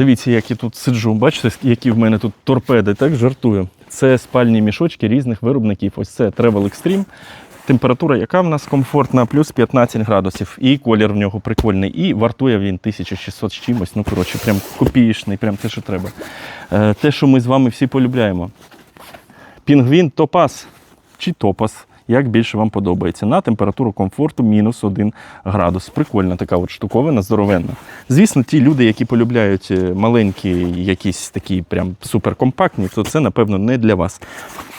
Дивіться, як я тут сиджу. Бачите, які в мене тут торпеди, так жартую. Це спальні мішочки різних виробників. Ось це Travel Extreme. Температура, яка в нас комфортна, плюс 15 градусів. І колір в нього прикольний. І вартує він 1600 з чимось. Ну, коротше, прям копієчний, прям те, що треба. Е, те, що ми з вами всі полюбляємо. Пінгвін топаз чи топаз, як більше вам подобається. На температуру комфорту мінус 1 градус. Прикольна така от штуковина, здоровенна. Звісно, ті люди, які полюбляють е, маленькі, якісь такі прям суперкомпактні, то це, напевно, не для вас.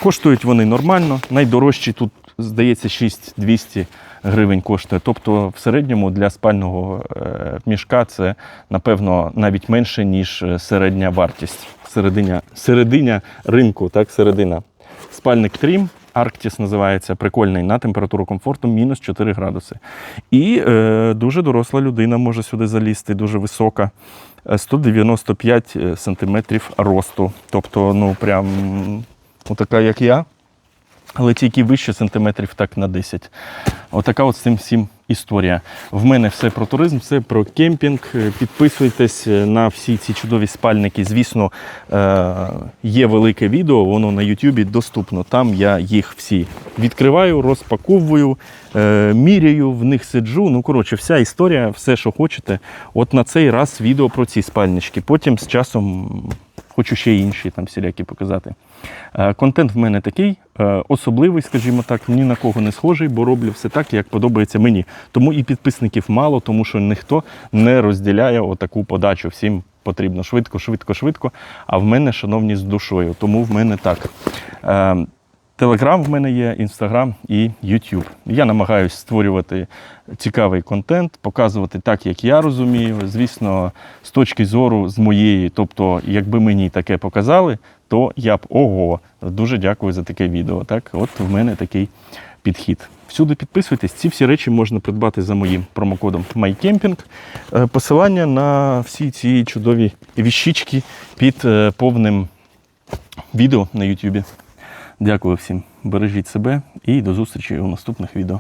Коштують вони нормально. Найдорожчі тут, здається, 6200 гривень коштує. Тобто, в середньому для спального е, мішка це, напевно, навіть менше, ніж е, середня вартість. Серединя, серединя ринку, так, середина. Спальник Трім, Арктіс називається, прикольний на температуру комфорту мінус 4 градуси. І е, дуже доросла людина може сюди залізти, дуже висока. Е, 195 сантиметрів росту. Тобто, ну прям ну, така, як я, але тільки вище сантиметрів так на 10. Отака от з цим всім історія. В мене все про туризм, все про кемпінг. Е, Підписуйтесь е, на всі ці чудові спальники. Звісно, е, є велике відео, воно на Ютубі доступно. Там я їх всі відкриваю, розпаковую, міряю, в них сиджу. Ну, коротше, вся історія, все, що хочете. От на цей раз відео про ці спальнички. Потім з часом хочу ще інші там всілякі показати. Е, Контент в мене такий, е, особливий, скажімо так, ні на кого не схожий, бо роблю все так, як подобається мені. Тому і підписників мало, тому що ніхто не розділяє отаку подачу. Всім потрібно швидко, швидко, швидко. А в мене, шановні, з душою. Тому в мене так. Телеграм в мене є, інстаграм і Ютуб. Я намагаюся створювати цікавий контент, показувати так, як я розумію. Звісно, з точки зору з моєї. Тобто, якби мені таке показали, то я б ого, дуже дякую за таке відео. Так, от в мене такий підхід. Всюди підписуйтесь. Ці всі речі можна придбати за моїм промокодом MyCamping. Е, Посилання на всі ці чудові віщички під е, повним відео на Ютубі. Дякую всім. Бережіть себе і до зустрічі у наступних відео.